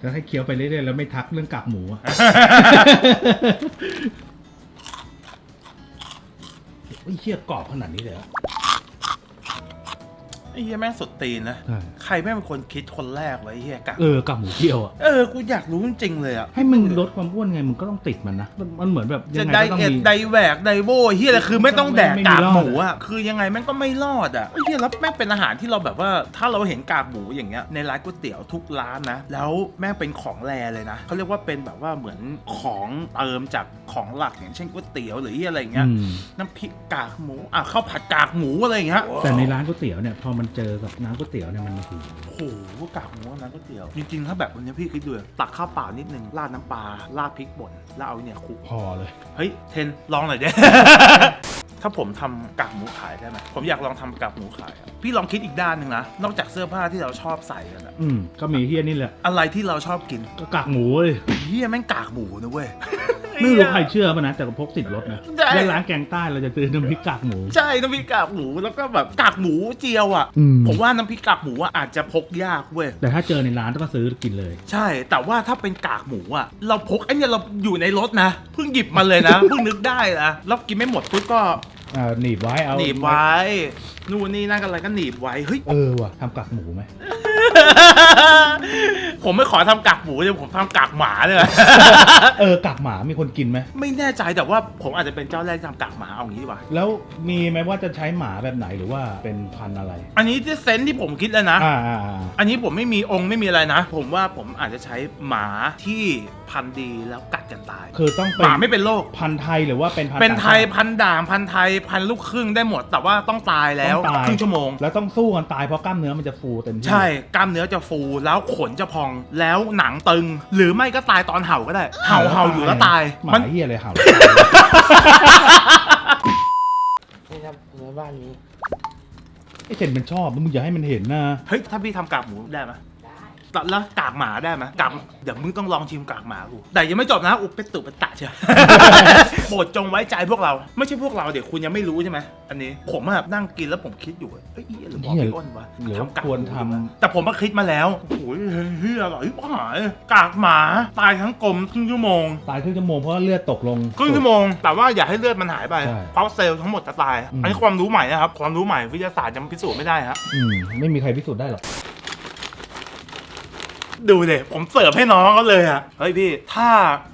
แล้วให้เคี้ยวไปเรื่อยๆแล้วไม่ทักเรื่องกากหมูอะไอ้ยเชี่ยกรอบขนาดนี้เลยเหรอ ไอ้เหี้ยแม่งสุดตีนนะ ใช่ ใครแม่งเป็นคนคิดคนแรกไวะไอ้เหี้ยกะเออกากหมูเคี่ยวอะ เออ กูอยากรู้จริงๆเลยอะให้มึงลดความอ้วนไงมึงก็ต้องติดมันนะมันมันเหมือนแบบยัจะงไงไดก็ต้องเอทมี ไดแหวกไดโวเฮียอะไรคือไม่ต้องแดกไม่มีกากรอด หมูอะ คือยังไงแม่งก็ไม่รอดอะไอ้เฮียแล้วแม่งเป็นอาหารที่เราแบบว่า ถ้าเราเห็นกากหมูอย่างเงี้ยในร้านก๋วยเตี๋ยวทุกร้านนะ แล้วแม่งเป็นของแรเลยนะเขาเรียกว่าเป็นแบบว่าเหมือนของเติมจากของหลักอย่างเช่นก๋วยเตี๋ยวหรือเหี้ยอะไรอย่างเงี้ย อืมน้ำพริกกากหมู อะข้าวผัดกากหมูอะไรอย่างเงี้ย แต่ในร้านก๋วยเตี๋ยวเนี่ยพอมันเจอกับน้ำก๋วยเตี๋ยวเนี่ยมันโอ้โหโอ้โหกากหมูกับน้ำก๋วยเตี๋ยว จริงๆ ถ้าแบบวันนี้พี่คิดดูตักข้าวเปล่านิดนึงราดน้ำปลาราดพริกป่นแล้วเอาเนี่ยคลุกพอเลย เฮ้ยเทนลองหน่อยเด้ ถ้าผมทำกากหมูขายได้ไหมผมอยากลองทำกากหมูขายอะพี่ลองคิดอีกด้านหนึ่งนะนอกจากเสื้อผ้าที่เราชอบใส่กันอะอืมก็มีเฮียนี่แหละ อะไรที่เราชอบกินก็กากหมูเลย เฮียแม่งกากหมูนะเว้ย ไม่รู้ใครเชื่อป่ะนะแต่ก็พกติดรถนะใช่แล้วร้านแกงใต้เราจะซื้อน้ำพริกกากหมู ใช่น้ำพริกกากหมูแล้วก็แบบกากหมูเจียวอะ อืม ผมว่าน้ำพริกกากหมูอะอาจจะพกยากเว้ย แต่ถ้าเจอในร้านก็ซื้อกินเลย ใช่ แต่ว่าถ้าเป็นกากหมูอะ เราพกไอ้เนี่ยเราอยู่ในรถนะเพิ่งหยิบมาเลยนะ เพิ่งนึกได้นะแล้วกินไม่หมดปุ๊บก็อ่าหนีบไว้เอาหนีบไว้ นู่นนี่นั่นกันอะไรก็หนีบไว้เฮ้ย เออว่ะทำกากหมูไหม ผมไม่ขอทำกากหมูเดี๋ยวผมทำกากหมาเลยเออกากหมามีคนกินไหม ไม่แน่ใจแต่ว่าผมอาจจะเป็นเจ้าแรกที่ทำกากหมาเอางี้ดีกว่า แล้วมีไหมว่าจะใช้หมาแบบไหนหรือว่าเป็นพันธุ์อะไร อันนี้ที่เซนส์ที่ผมคิดเลยนะ อ่าอ่าอ่าอันนี้ผมไม่มีองค์ไม่มีอะไรนะ ผมว่าผมอาจจะใช้หมาที่พันธุ์ดีแล้วกัดกันตาย คือต้องหเป็นมาไม่เป็นโรค พันธุ์ไทยหรือว่าเป็นพันธุ์เป็นไทยต่างชาติ พันธุ์ด่างพันธุ์ไทยพันธุ์ลูกครึ่งได้หมด แต่ว่าต้องตายแล้วต้องตายครึ่งชั่วโมง แล้วต้องสู้กันตายเพราะกล้ามเนื้อมันจะฟูเต็มที่ใช่กล้ามเนื้อจะฟูแล้วขนจะพองแล้วหนังตึง หรือไม่ก็ตายตอนเห่าก็ได้ เห่าเห่าอยู่แล้วตายหมามันเฮียอะไรเห่า นี่ครับเนื้อบ้านนี้ ไอ้เซนมันชอบมึงอย่าให้มันเห็นนะ เฮ้ย ถ้าพี่ทำกากหมูได้ไหมได้ แล้วกากหมาได้ไหมกากเดี๋ยวมึงต้องลองชิมกากหมากูแต่ยังไม่จบนะอุปเปตุปตะเชียวโปรดจงไว้ใจพวกเรา ไม่ใช่พวกเราเดี๋ยวคุณยังไม่รู้ใช่ไหมอันนี้ผมอะนั่งกินแล้วผมคิดอยู่ว่าเอ้ยเหี้ยหรือบอกพี่อ้นวะหรือว่าทำกากควรหมูทดีวะแต่ผมมาคิดมาแล้วโอ้ยเฮียอร่อยหายกากหมาตายทั้งกลมครึ่งชั่วโมงำตายครึ่งชั่วโมงเพราะว่าเลือดตกลงครึ่งชั่วโมง แต่ว่าอย่าให้เลือดมันหายไปใช่ เพราะเซลล์ทั้งหมดจะตายอืมอันนี้ความรู้ใหม่นะครับความรู้ใหม่วิทยาศาสตร์ยังพิสูจน์ไม่ได้ฮะ อืมไม่มีใครพิสูจน์ได้หรอก ดูเด็ผมเสิร์ฟให้น้องเขาเลยอะเฮ้ยพี่ ถ้า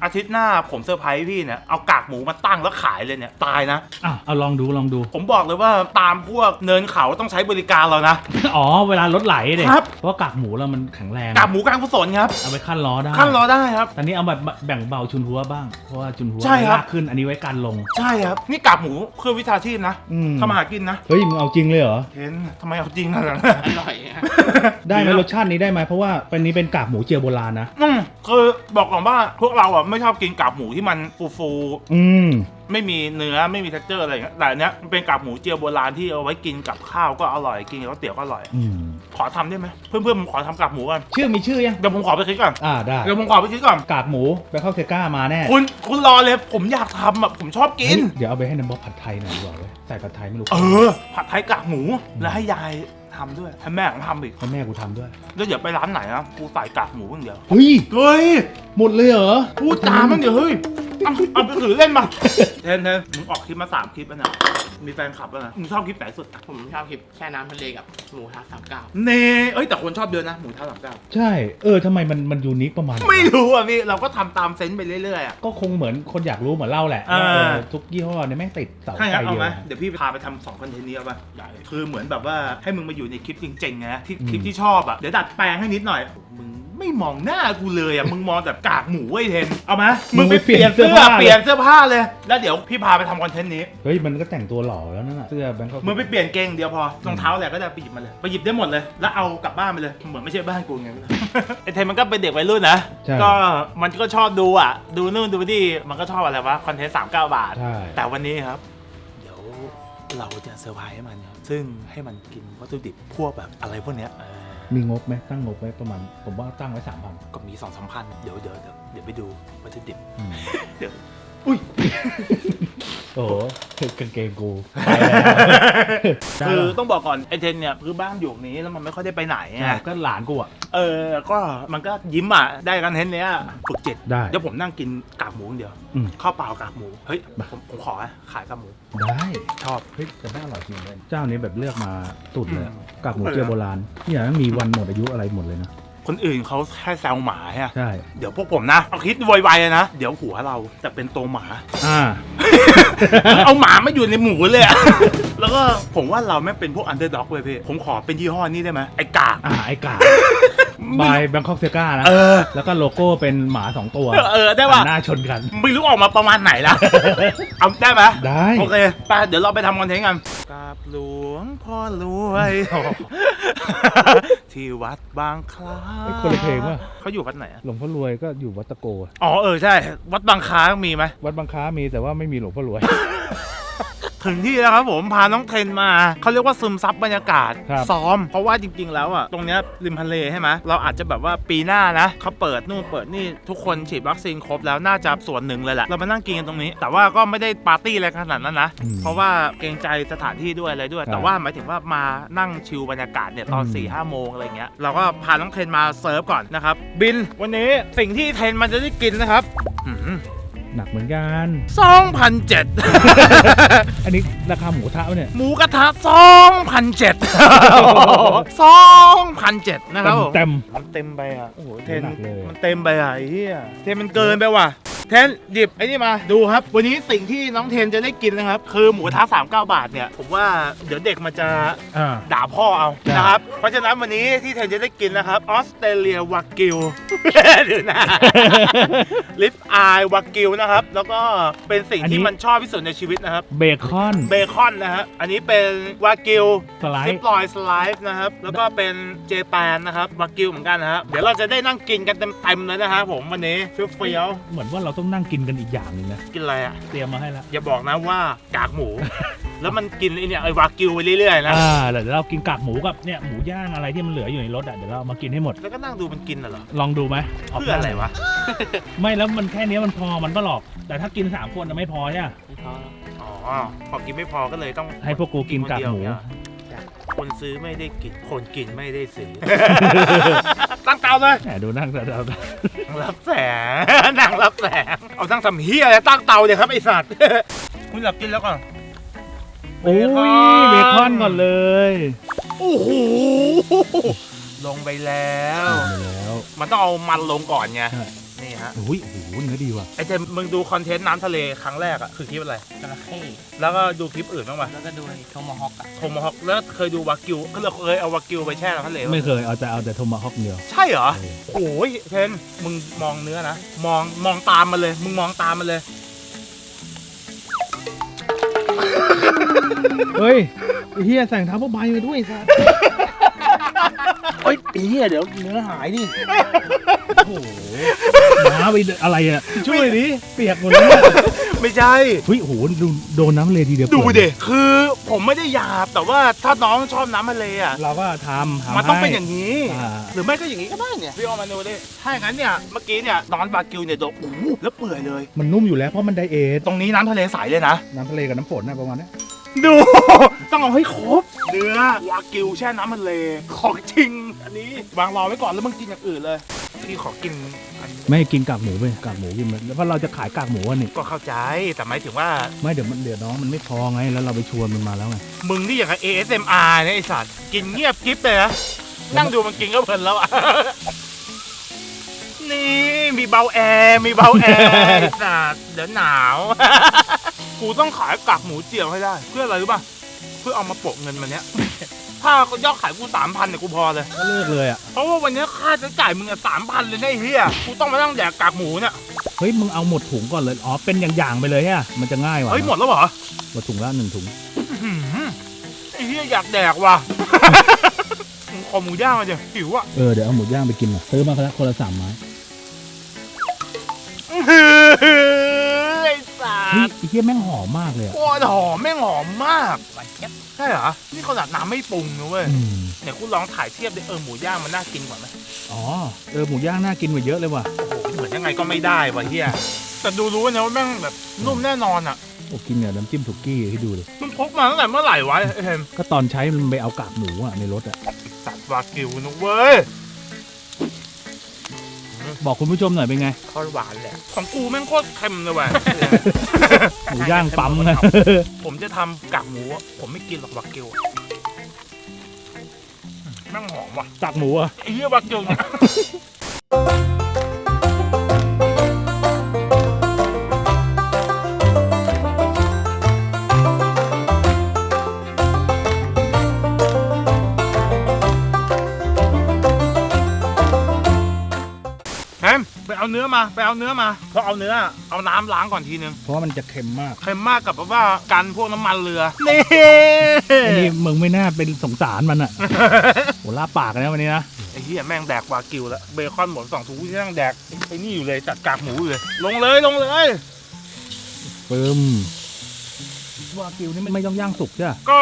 อาทิตย์หน้าผมเซอร์ไพรส์พี่เนี่ยเอากากหมูมาตั้งแล้วขายเลยเนี่ยตายนะ อะเอาลองดูลองดู ผมบอกเลยว่าตามพวกเนินเขาต้องใช้บริการเรานะ อ๋อเวลารถไหลเด็ครับ เพราะว่ากากหมูเรามันแข็งแรง กากหมูการกุศลครับ เอาไปขั้นล้อได้ขั้นรอได้ครับ ตอนนี้เอาแบบแบ่งเบาชุนหัวบ้าง เพราะว่าชุนหัวใช่ครับลากขึ้นอันนี้ไว้กันลง ใช่ครับ นี่กากหมูเพื่อวิชาชีพนะอืม ทำมาหากินนะเฮ้ยมึงเอาจริงเลยเหรอ เห็นทำไมเอาจริงขนาดนั้น อร่อยฮะ ได้ไหมดีนะรสชาตินี้ได้ไหมเพราะว่าเป็นนี้เป็นกากหมูเจียวโบราณนะอืมคือบอกก่อนว่าพวกเราอะไม่ชอบกินกากหมูที่มันฟูอืม ๆไม่มีเนื้อไม่มี t e x t เจอร์อะไรอย่างเงี้ยแต่อันเนี้ยมันเป็นกากหมูเจียวโบราณที่เอาไว้กินกับข้าวก็อร่อยกินกับก๋วยเตี๋ยวก็อร่อย อืม ขอทำได้ไหมเพื่อนๆผมขอทำกากหมูกันชื่อมีชื่อยัง เดี๋ยวผมขอไปคิดก่อนอ่าได้ เดี๋ยวผมขอไปคิดก่อนกากหมูไปเข้าเซก้ามาแน่คุณคุณรอเลยผมอยากทำอะผมชอบกิน เฮ้ยเดี๋ยวเอาไปให้น้ำบ๊อบผัดไทยหน่อยดีกว่าเว้ยใส่ผัดไทยไม่รู้เออ ผัดไทยกากหมูแล้วให้ยายทำด้วยให้แม่ผมทำอีกให้แม่กูทำด้วย แล้วเดี๋ยวไปร้านไหนนะกูใส่กากหมูอย่างเดียวเฮ้ย เฮ้ยหมดเลยเหรอพูดจามันเดี๋ยวเฮ้ย เอาเอาไปถือเล่นมาเทนเทนมึงออกคลิปมาสามคลิปแล้วนะมีแฟนคลับแล้วนะมึงชอบคลิปไหนสุดผมชอบคลิปแช่น้ำทะเลกับหมูทะสามเก้าเน่เอ้ยแต่คนชอบเยอะนะหมูท้าสามเก้าใช่ เออทำไมมันมันยูนิคประมาณนั้นไม่รู้อะพี่เราก็ทำตามเซนส์ไปเรื่อยๆอะ ก็คงเหมือนคนอยากรู้เหมือนเล่าแหละเออว่าเออทุกยี่ห้อเนี่ยแม่งติดเสาใช่ไฟครับเอาเดียว ไหมเดี๋ยวพี่พาไปทำสองคอนเทนต์นี้เอาป่ะได้คือเหมือนแบบว่าให้มึงมาอยู่ในคลิปจริงๆนะที่อืมคลิปที่ชอบอะเดี๋ยวดัดแปลงให้นิดหน่อยมึง ไม่มองหน้ากูเลยอะมึงมองแต่กากหมูไอ้เทนเอาไหมมึงไปเปลี่ยนเสื้อเปลี่ยนเสื้อผ้าเลย แล้วเดี๋ยวพี่พาไปทำคอนเทนต์นี้เฮ้ยมันก็แต่งตัวหล่อแล้วนั่นน่ะเสื้อแบงค์มึงไปเปลี่ยนเกงเดียวพอรองเท้าอะไรก็ได้ไปหยิบมาเลยไปหยิบได้หมดเลย แล้วเอากลับบ้านไปเลยเหมือนไม่ใช่บ้านกูไง ไอ้เทนมันก็เป็นเด็กวัยรุ่นนะใช่ก็มันก็ชอบดูอะ ดูนู่นดูนี่มันก็ชอบอะไรวะคอนเทนต์สามเก้าบาท ใช่ แต่วันนี้ครับ เดี๋ยวเราจะเซอร์ไพรส์ให้มันครับซึ่งให้มันกินวัตถุดิบพวกแบบอะไรพวกเนี้ยเออ มีงบไหมตั้งงบไว้ประมาณ ผมว่าตั้งไว้สามพันก็มีสองสามพันเดี๋ยวเดี๋ยวเดี๋ยวเดี๋ยวไปดูวัตถุดิบอืมเดี๋ยวอุ้ย โอ้โหกางเกงกูคือต้องบอกก่อนไอเทนเนี่ยคือบ้านอยู่ตรงนี้แล้วมันไม่ค่อยได้ไปไหนใช่อะก็หลานกูอะ เออ ก็มันก็ยิ้มอะ ได้กันเทนเนี้ยฝึกจิตได้ เดี๋ยวผมนั่งกินกากหมูอย่างเดียวอืม ข้าวเปล่ากากหมู เฮ้ยมาผมผมขอนะขายกากหมู ได้ชอบ เฮ้ยแต่ไม่อร่อยจริงเลยเจ้านี้แบบเลือกมาสุดเลยอะอืมกากหมูเจียวโบราณเนี่ยมีวันหมดอายุอะไรหมดเลยนะ คนอื่นเขาแค่แซวหมาอะใช่ เดี๋ยวพวกผมนะ เอาคิดไวๆเลยนะ เดี๋ยวหัวเราแต่เป็นตัวหมา อ่า เอาหมามาอยู่ในหมูเลยอะ แล้วก็ผมว่าเราไม่งเป็นพวกอันเดอร์ด็อกเว้ยพี่ ผมขอเป็นยี่ห้อนี้ได้ไหมไอ้กากอ่าไอ้กาบายแบงคอกเซกานะ เออ แล้วก็โลโก้เป็นหมาสองตัวเออได้ป่ะหันหน้าชนกัน ไม่รู้ออกมาประมาณไหนละเอาได้ไหมได้ โอเคไปเดี๋ยวเราไปทำคอนเทนต์กันกราบหลวงพ่อรวย ที่วัดบางคลาไอ้คนละเพลงว่ะเขาอยู่วัดไหนอะหลวงพ่อรวยก็อยู่วัดตะโกอะอ๋อเออใช่ วัดบางคลามีไหมวัดบางค้ามีแต่ว่าไม่มีหลวงพ่อรวย ถึงที่แล้วครับผมพาน้องเทรนมาเขาเรียกว่าซึมซับบรรยากาศ ครับ ซ้อม เพราะว่าจริงๆ แล้วอะตรงเนี้ยริมทะเลใช่ไหมเราอาจจะแบบว่าปีหน้านะเขาเปิดนู่นเปิดนี่ทุกคนฉีดวัคซีนครบแล้วน่าจะส่วนหนึ่งเลยแหละเรามานั่งกินกันตรงนี้ แต่ว่าก็ไม่ได้ปาร์ตี้อะไรขนาดนั้นนะ อืมเพราะว่าเกรงใจสถานที่ด้วยอะไรด้วย ครับแต่ว่าหมายถึงว่ามานั่งชิลบรรยากาศเนี่ยตอนอืม 4ี่ห้าโมงอะไรเงี้ยเราก็พาน้องเทรนมาเซิร์ฟก่อนนะครับบินวันนี้สิ่งที่เทรนมันจะได้กินนะครับห นักเหมือนกันสองพันเจ็ดอันนี้ราคาหมูทะวะเนี่ยหมูกระทะสองพันเจ็ดสองพันเจ็ดนะครับผมเต็ม มันเต็มไปอะ โอ้โห เทนหนักเลย มันเต็มไปอะไอ้เหี้ยเทนมันเกินไปว่ะ เทนหยิบไอ้นี่มาดูครับ วันนี้สิ่งที่น้องเทนจะได้กินนะครับ คือหมูกระทะ39บาทเนี่ย ผมว่าเดี๋ยวเด็กมันจะอ่า ด่าพ่อเอาได้ นะครับ เพราะฉะนั้นวันนี้ที่เทนจะได้กินนะครับออสเตรเลียวากิว เดี๋ยวนะ ลิปอายวากิวนะครับ แล้วก็เป็นสิ่งที่มันชอบที่สุดในชีวิตนะครับ เบคอนเบคอนนะฮะอันนี้เป็นวากิว สไลซิด์ ปลอยสไลฟ์นะครับ แล้วก็เป็นเจแปนนะครับวากิวเหมือนกันนะครับเดี๋ยวเราจะได้นั่งกินกันเต็มๆเลยนะครับผมวันนี้เฟี้ยวเหมือนว่าเราต้องนั่งกินกันอีกอย่างหนึ่งนะๆกินอะไรอะ เตรียมมาให้แล้วอย่าบอกนะว่ากากหมู แล้วมันกินไอเนี่ยไอวากิวไปเรื่อยๆนะอ่าเดี๋ยวเรากินกากหมูกับเนี่ยหมูย่างอะไรที่มันเหลืออยู่ในรถอะเดี๋ยวเราเอามากินให้หมด แล้วก็นั่งดูมันกินน่ะเหรอลองดูไหมเพื่ออะไรวะไม่แล้วมันแค่เนี้ยมันพอมันก็หรอก แต่ถ้ากินสามคนจะไม่พอใช่ปะไม่ท้อแล้วอ๋อพอกินไม่พอก็เลยต้องให้พวกกูกินกากหมู คนเดียวเนี่ย คนซื้อไม่ได้กิน คนกินไม่ได้ซื้อ ตั้งเตาเลยแหมดูนั่งแต่เรานั่งรับแสงนั่งรับแสง เอาตั้งทำเฮียอะไรตั้งเตาเดี๋ยวครับไอสัตว์ คุณหลับกินแล้วก่อน โอ้ยเบคอนก่อนเลยโอ้โห ลงไปแล้วไปแล้ว มันต้องเอามันลงก่อนไง ใช่นี่ ฮะโอ้ยโอ้โหเนื้อดีว่ะไอเจมมึงดูคอนเทนต์น้ำทะเลครั้งแรกอะคือคลิปอะไร จระเข้แล้วก็ดูคลิปอื่นบ้างปะแล้วก็ดูไอ้โทมฮอคอะโทมฮอกแล้วเคยดูวากิวก็เลยเคยเอาวากิวไปแช่น้ำทะเลปะไม่เคยเอาแต่เอาแต่โทมาฮอกเดียว ใช่เหรอเออโอ้ยเทนมึงมองเนื้อนะ มองมองตามมันเลย มึงมองตามมันเลย เฮ้ยไอ้เฮียใส่รองเท้าผ้าใบมาด้วยสัส เอ้ยปีเดี๋ยวเนื้อหายดิโอ้โหน้าไปอะไรอะช่วยดิเปียกหมดแล้วเนี่ยไม่ใช่ เฮ้ยโอ้โหดูโดนน้ำทะเลทีเดียวดูปื่อยเด็คือผมไม่ได้หยาบ แต่ว่าถ้าน้องชอบน้ำทะเลอะ เราก็ทำทำมันต้องให้เป็นอย่างนี้ อ่า หรือไม่ก็อย่างนี้ก็ได้เนี่ยพี่เอามาดูดิถ้าอย่างนั้นเนี่ยเมื่อกี้เนี่ยนอนบากิวเนี่ยโดนโอ้โหแล้วเปื่อยเลย มันนุ่มอยู่แล้วเพราะมันไดเอทตรงนี้น้ำทะเลใสเลยนะ น้ำทะเลกับน้ำฝนนะประมาณเนี้ยดู ต้องเอาให้ครบเนื้อวากิวแช่น้ำทะเลของจริง อันนี้วางรอไว้ก่อนแล้วมึงกินอย่างอื่นเลยพี่ขอกินอันนี้ไม่กินกากหมูไปกากหมูกินมันเพราะเราจะขายกากหมูอะนี่ก็เข้าใจแต่หมายถึงว่าไม่เดี๋ยวมันเดี๋ยวน้องมันไม่พอไงแล้วเราไปชวนมันมาแล้วไงมึงนี่อย่างกับ ASMR เนี่ยไอสัตว์กินเงียบกิ๊บเลยนะนั่งดูมันกินก็เพลินแล้วอะนี่มีเบาแอร์มีเบาแอร์ไอสัตว์เดี๋ยวหนาว กูต้องขายกากหมูเจียวให้ได้ เพื่ออะไรรู้ป่ะ เพื่อเอามาโปะเงินมันเนี้ย ถ้ายอดขายกูสามพันเนี่ยกูพอเลย ก็เลิกเลยอะ เพราะว่าวันนี้ค่าใช้จ่ายมึงอะสามพันเลยนะไอ้เฮียกูต้องมานั่งแดกกากหมูเนี่ยเฮ้ย มึงเอาหมดถุงก่อนเลย อ๋อ เป็นอย่างๆไปเลยฮะ มันจะง่ายกว่าเฮ้ยหมดแล้วเหรอหมดถุงละหนึ่งถุง อื้อหือไอ้เฮียอยากแดกว่ะ มึงขอหมูย่างมาเดี๋ยวหิวอะเออ เดี๋ยวเอาหมูย่างไปกินหน่อยซื้อมาคนละสามไม้ อื้อหือไอ้สั เฮ้ยสไอ้เหี้ยแม่งหอมมากเลยอะโคตรหอมแม่งหอมมากหวานเจี๊ยบใช่เหรอ นี่ขนาดน้ำไม่ปรุงนะเว้ยอืมเดี๋ยวกูลองถ่ายเทียบดิเออหมูย่างมันน่ากินกว่าไหมอ๋อเออหมูย่างน่ากินกว่าเยอะเลยว่ะโอ้โหเหมือนยังไงก็ไม่ได้ว่ะเฮียแต่ดูรู้นะว่าแม่งแบบนุ่มแน่นอนอะโอ้กินเนี่ยน้ำจิ้มสุกี้ให้ดูเลย มึงพกมาตั้งแต่เมื่อไหร่วะไอ้เทมก็ตอนใช้มันไปเอากากหมูอะในรถอะสัตว์วากิวนะเว้ย บอกคุณผู้ชมหน่อยเป็นไงข้าวหวานแหละ ของกูแม่งโคตรเค็มเลยว่ะ หมูย่างปั๊มไงผมจะทำกากหมูอะผมไม่กินหรอกวากิวแม่งหอมว่ะกากหมูอะไอ้เหี้ยวากิวเนี่ย ไปเอาเนื้อมา ไปเอาเนื้อมาพอเอาเนื้อ เอาน้ำล้างก่อนทีนึง เพราะว่ามันจะเค็มมากเค็มมากกับแบบว่ากันพวกน้ำมันเรือ นี่อันนี้มึงไม่น่าเป็นสงสารมันอะโหลาบปากนะวันนี้นะ ไอ้เหี้ยแม่งแดกวากิวแล้วเบคอนหมดสองถุงที่นั่งแดกไอ้นี่อยู่เลยจัดกากหมูอยู่เลย ลงเลยลงเลย ปึ้ม วากิวนี่ไม่ต้องย่างสุกใช่ปะ ก็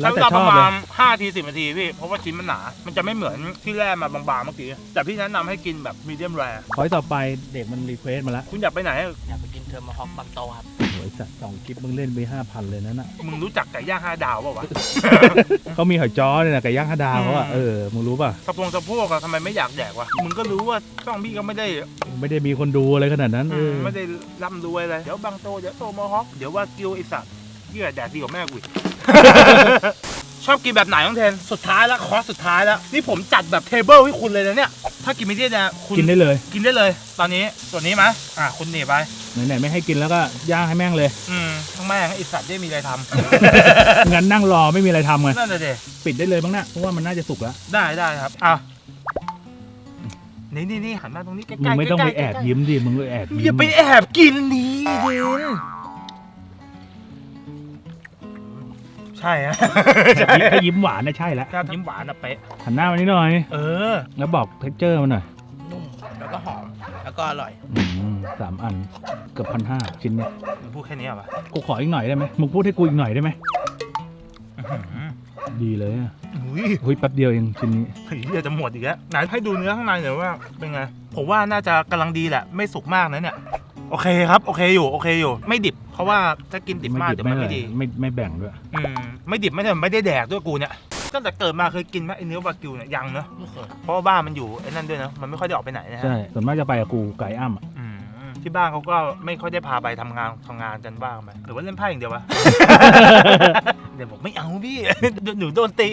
แล้ใช้วเวแต่ลาชปอบระเลยมาณ5ที10นาทีพี่ เพราะว่าชิ้นมันหนา มันจะไม่เหมือนที่แร่มาบางๆเมื่อกี้ แต่พี่แนะนำให้กินแบบมีเดียมแรขอให้ต่อไปเด็กมันรีเควสมาแล้วคุณอยากไปไหน อยากไปกินเทอร์มาฮอกบางโตครับโหยสัตว์สองคลิปมึงเล่นไปห้าพันเลยนั่นน่ะ มึงรู้จักไก่ย่างห้าดาวเปล่าวะ เขามีหอยจ้อเนี่ยนะไก่ย่างฮาดาวเขาอะอืม เออ มึงรู้ป่ะ สะพงสะโพกอะทำไมไม่อยากแดกวะ มึงก็รู้ว่าช่องพี่ก็ไม่ได้ไม่ได้มีคนดูอะไรขนาดนั้นเออไม่ได้ร่ำรวยเลย เดี๋ยวบางโต เดี๋ยวโตมอฮอก เดี๋ยวว่ากิวไอสัตว์ เหี้ยแดดดีกว่าแม่กูอีก ชอบกินแบบไหนน้องเทน สุดท้ายแล้วคอร์สสุดท้ายแล้ว นี่ผมจัดแบบเทเบิลให้คุณเลยนะเนี่ย ถ้ากินไม่ได้นะคุณกินได้เลย กินได้เลย ตอนนี้ส่วนนี้ไหมอะคุณหนีไป ไหนๆไม่ให้กินแล้วก็ย่างให้แม่งเลย อืมทั้งแม่งไอสัตว์ได้มีอะไรทำ งั้นนั่งรอไม่มีอะไรทำไง นั่นน่ะเด็ปิดได้เลยบ้างนะเพราะว่ามันน่าจะสุกแล้ว ได้ได้ครับ อะนี่นี่นี่หันมาตรงนี้ใกล้ๆมึงไม่ต้องไปแอบใกล้ๆยิ้มดิ มึงไปแอบอยิ้ย่ามไปแอบกินดีเดน ใช่ฮะใช่ถ้ายิ้มหวานนะใช่แล้วถ้ายิ้มหวานอะเป๊ะ หันหน้ามานิดหน่อย เออ แล้วบอกเท็กเจอร์มันหน่อยนุ่มแล้วก็หอมแล้วก็อร่อยอืมสามอันเกือบพันห้าชิ้นเนี้ยมึงพูดแค่นี้เหรอวะกูขออีกหน่อยได้ไหมมึงพูดให้กูอีกหน่อยได้ไหมอื้อหือดีเลยอะอุ้ยเฮ้ยแป๊บเดียวเองชิ้นนี้เฮ้ยเดี๋ยวจะหมดอีกแล้วไหนให้ดูเนื้อข้างในหน่อยว่าเป็นไงผมว่าน่าจะกำลังดีแหละไม่สุกมากนะเนี่ย โอเคครับ โอเคอยู่ โอเคอยู่ ไม่ดิบ เพราะว่าถ้ากินดิบมากไม่เดี๋ยวไม่มันเลไม่ยดีไม่ไม่แบ่งด้วยอืมไม่ดิบไม่ได้ไม่ได้แดกด้วยกูเนี่ย ตั้งแต่เกิดมาเคยกินไหมไอเนื้อวากิวเนี่ยยังเนอะไม่เคยเพราะว่าบ้านมันอยู่ไอ้นั่นด้วยนะมันไม่ค่อยได้ออกไปไหนนะฮะใช่ส่วนมากจะไปกับกูไก่อ้ำอะอืมที่บ้านเขาก็ไม่ค่อยได้พาไปทำงานทำงานกันบ้างไหมหรือว่าเล่นไพ่อย่างเดียววะเดี๋ยวบอกไม่เอาพี่ เดี๋ยวหนูโดนตี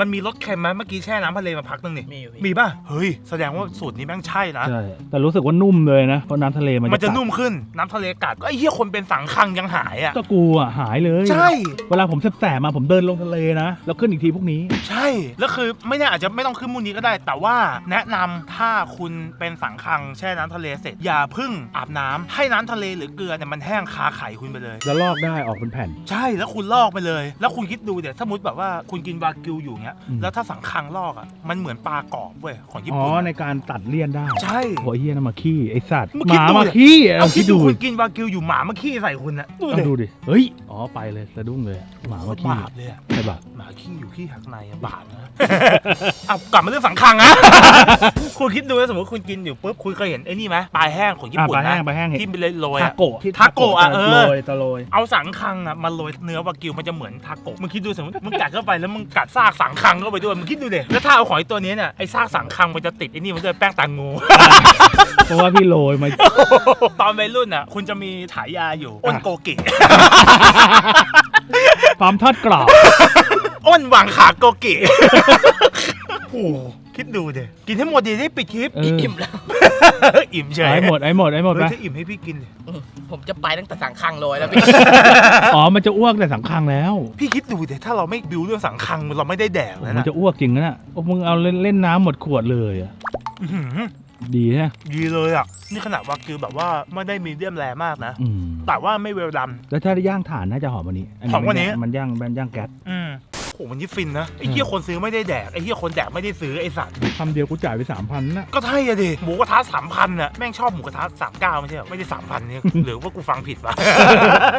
มันมีรสเค็มไหมเมื่อกี้แช่น้ำทะเลมาพักนึงนี่มีอยู่พี่มีป่ะเฮ้ยแสดงว่าสูตรนี้แม่งใช่นะใช่แต่รู้สึกว่านุ่มเลยนะเพราะน้ำทะเลมันมันจะกัดนุ่มขึ้นน้ำทะเลกัดก็ไอ้เหี้ยคนเป็นสังคังยังหายอะ ก็กูอะหายเลยใช่ เวลาผมแสบๆมาผมเดินลงทะเลนะแล้วขึ้นอีกทีพวกนี้ ใช่ แล้วคือไม่แน่อาจจะไม่ต้องขึ้นมูลนี้ก็ได้ แต่ว่าแนะนำถ้าคุณเป็นสังคังแช่น้ำทะเลเสร็จ อย่าเพึ่งอาบน้ำให้น้ำทะเลหรือเกลือเนี่ยมันแห้งคาไข่คุณไปเลย แล้วลอกได้ออกเป็นแผ่น ใช่แล้วคุณลอกไปเลย แล้วคุณคิดดูเดี๋ยวสมมติแบบว่าคุณกินวากิวอยู่เงี้ย อืม แล้วถ้าสังคังลอกอะ มันเหมือนปลากรอบเว้ยของญี่อ๋อปุ่น ในการตัดเลี่ยนได้ใช่โอ้ยเฮียนะมาขี้ไอสัตว์มึงหคิดมาดูมาดิขี้อะเอาคิคิดดดูดูคุณกินวากิวอยู่หมามาขี้ใส่คุณนะดูเอาดิดูดิเฮ้ยอ๋อไปเลยสะดุ้งเลยอะหมามาขี้บาปเลยอะใช่ปะหมาขี้อยู่ขี้หักในอะบาปนะ เอากลับมาเรื่องสังคังอะคุณคิดดูนะสมมติคุณกินอยู่ปุ๊บคุณเคยเห็นไอ้นี่ไหมปลายแห้งของญี่อะปุ่นปลาแห้นะงปลาแห้งเห็นที่เป็นโรยๆทาอะ โกะที่ทาโกะอะเออ โรยตะโรย เอาสังคังอะมาโรยเนื้อวากิวมันจะเหมือนทาโกะมึงคิดดูสมมติมึงกัดเข้าไปแล้วมึงกัดซากสังคังเข้าไปด้วยมึงคิดดูเด็แล้วถ้าเอาหอยตัวนี้เนี่ยไอ้ซากสังคังมันจะติดไอ้นี่มันจะแป้งตางงูเพราะว่าพี่โรยมา ตอนวัยรุ่นอะ คุณจะมีฉายาอยู่อ้นโกกิความทอดกรอบ อ้นวางขาโกกิ โอ้โหคิดดูเด็กินให้หมดดีได้ปิดคลิป เอออิ่มแล้ว อิ่มเฉยไอ้หมดไอ้หมดไอ้หมดเฮ้ไปยถ้าอิ่มให้พี่กินดิอืมผมจะไปตั้งแต่สังคังโรยแล้วพี่ อ๋อมันจะอ้วกแต่สังคังแล้ว พี่คิดดูเด็ถ้าเราไม่บิวเรื่องสังคังเราไม่ได้แดกโอ้แล้วมันนะจะอ้วกจริงนะน่ะโอ้มึงเอาเล่นเล่นน้ำหมดขวดเลยอะอื้อหือดีนะดีเลยอะ นี่ขนาดว่าคือแบบว่าไม่ได้มีเดียมแรมากนะ อืมแต่ว่าไม่เวลดัม แล้วถ้าได้ย่างถ่านน่าจะหอมกวันนี้หอมกว่านี้ มันย่างมันย่างแก๊สอืม โอ้โหมันนี่ฟินนะไอ้เหี้ยคนซื้อไม่ได้แดกไอ้เหี้ยคนแดกไม่ได้ซื้อไอ้สัตว์คำเดียวกูจ่ายไปสามพันน่ะก็ใช่อะดิหมูกระทะสามพันน่ะแม่งชอบหมูกระทะสามเก้าไม่ใช่เหรอไม่ได้สามพันนี่หรือว่ากูฟังผิดวะ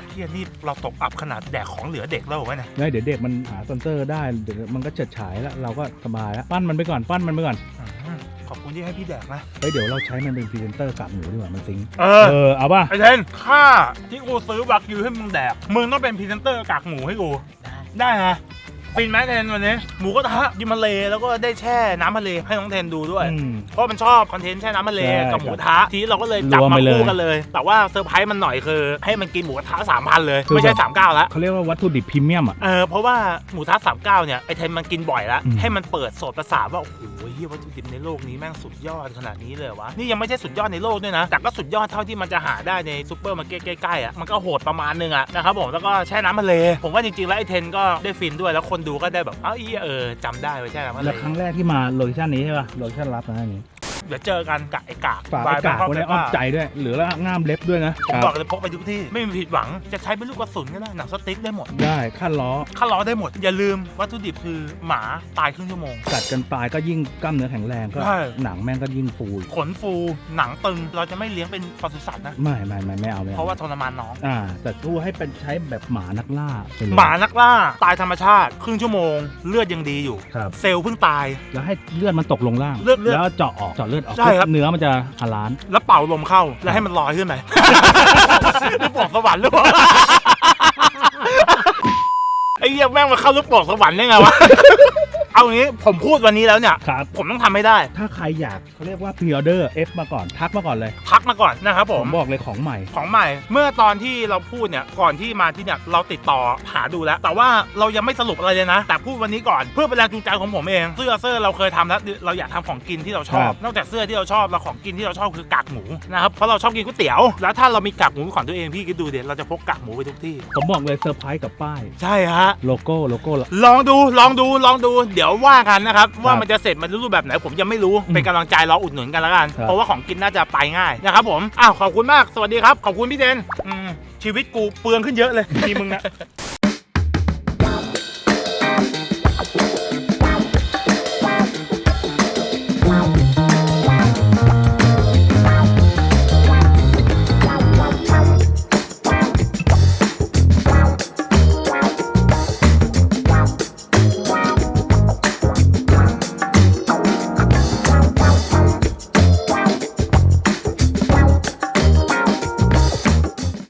เฮียนี่เราตกอับขนาดแดกของเหลือเด็กแล้วเหรอวะเนี่ยแล้วเดี๋ยวเด็กมันหาสปอนเซอร์ได้เดี๋ยวมันก็เฉิดฉายแล้วเราก็สบายแล้วปั้นมันไปก่อนปั้นมันไปก่อนอืมขอบคุณที่ให้พี่แดกนะเฮ้ยเดี๋ยวเราใช้มันเป็นพรีเซนเตอร์กากหมูดีกว่ามันซิงค์เออ เออเอาป่ะ ไอเทนค่าที่กูซื้อวักยูให้มึงแดก มึงต้องเป็นพรีเซนเตอร์กากหมูให้กู ได้ได้นะ ฟินไหมเทนวันนี้หมูกระทะยิมทะเลแล้วก็ได้แช่น้ำทะเลให้น้องเทนดูด้วย อืม เพราะมันชอบคอนเทนต์แช่น้ำทะเลใช่กับหมูกระทะทีนี้เราก็เลยจับรวมมาไปเลยคู่กันเลย แต่ว่าเซอร์ไพรส์มันหน่อยคือ ให้มันกินหมูกระทะสามพันเลย คือไม่ใช่แบบ สามเก้าแล้วเขาเรียกว่าวัตถุดิบพรีเมียมอะ เออเพราะว่าหมูกระทะสามเก้าเนี่ยไอเทนมันกินบ่อยแล้วอืม ให้มันเปิดโสดประสาทว่า โอ้โหเฮียวัตถุดิบในโลกนี้แม่งสุดยอดขนาดนี้เลยวะนี่ยังไม่ใช่สุดยอดในโลกด้วยนะแต่ก็สุดยอดเท่าที่มันจะหาได้ในซูเปอร์มาร์เก็ตใกล้ๆอะมันก็โหดประมาณนึงอะนะครับผมแล้วก็แช่น้ำทะเลผมว่าจริงๆแล้วไอเทนก็ได้ฟินด้วยแล้วคนดูก็ได้แบบเอ้าอีเออจำได้ไปแช่น้ำทะเลแล้วครั้งแรกที่มาโลเคชั่นนี้ใช่ป่ะโลเคชั่นลับนะอันนี้ เดี๋ยวเจอกันกับไอ้กากฝากไอ้กากไว้ในอ้อมใจด้วย หรือแล้วง่ามเล็บด้วยนะผมบอกเลยพกไปทุกที่ ไม่มีผิดหวัง จะใช้เป็นลูกกระสุนก็ได้หนังสติ๊กได้หมด ได้ขั้นล้อข้าล้อได้หมด อย่าลืมวัตถุดิบคือหมาตายครึ่งชั่วโมง กัดกันตายก็ยิ่งกล้ามเนื้อแข็งแรงก็ ใช่ หนังแม่งก็ยิ่งฟูขนฟูหนังตึงเราจะไม่เลี้ยงเป็นปศุสัตว์นะ ไม่ไม่ไม่ไม่เอาไม่เพเอาราะว่าทรมานน้อง อ่า แต่ทูให้เป็นใช้แบบหมานักล่าไปเลย หมานักล่าตายธรรมชาติ ครึ่งชั่วโมง เลือดยังดีอยู่ ครับ เซลล์เพิ่งตาย แล้วให้เลือดมันตกลงล่าง เลือดเลือด แล้วเจาะออกเจาะเลือดออกใช่ครับ เนื้อมันจะฮาลาน แล้วเป่าลมเข้าแล้วให้มันลอยขึ้นไปลูกโป่งสวรรค์หรือเปล่าไอ้เหี้ยแม่งมาเข้าลูกโป่งสวรรค์ได้ไงวะ เอางี้ผมพูดวันนี้แล้วเนี่ย ครับ ผมต้องทำให้ได้ ถ้าใครอยากเขาเรียกว่าพรีออเดอร์ F มาก่อนทักมาก่อนเลย พักมาก่อนนะครับผผม มบอกเลยของใหม่ ของใหม่ เมื่อตอนที่เราพูดเนี่ย ก่อนที่มาที่เนี่ย เราติดต่อหาดูแล้ว แต่ว่าเรายังไม่สรุปอะไรเลยนะ แต่พูดวันนี้ก่อน เพื่อเป็นแรงจูงใจของผมเอง เสื้อเสื้อเราเคยทำแล้ว เราอยากทำของกินที่เราชอบครับนอกจากเสื้อที่เราชอบ เราของกินที่เราชอบคือกากหมูนะครับ เพราะเราชอบกินก๋วยเตี๋ยว แล้วถ้าเรามีกากหมูเป็นของตัวเองพี่คิดดูเดี๋ยวเราจะพกกากหมูไปทุกที่ ผมบอกเลยเซอร์ไพรส์กับป้าย ใช่ฮะ โลโก้โลโก้ลองดูลองดูลองดู เดี๋ยวว่ากันนะครับ ว่าครับมันจะเสร็จมันรูปแบบไหนผมยังไม่รู้อืมเป็นกำลังใจรออุดหนุนกันแล้วกัน ครับ เพราะว่าของกินน่าจะไปง่ายนะครับผมอ้าวขอบคุณมากสวัสดีครับ ขอบคุณพี่เดนอืมชีวิตกูเปลืองขึ้นเยอะเลยมีมึงนะ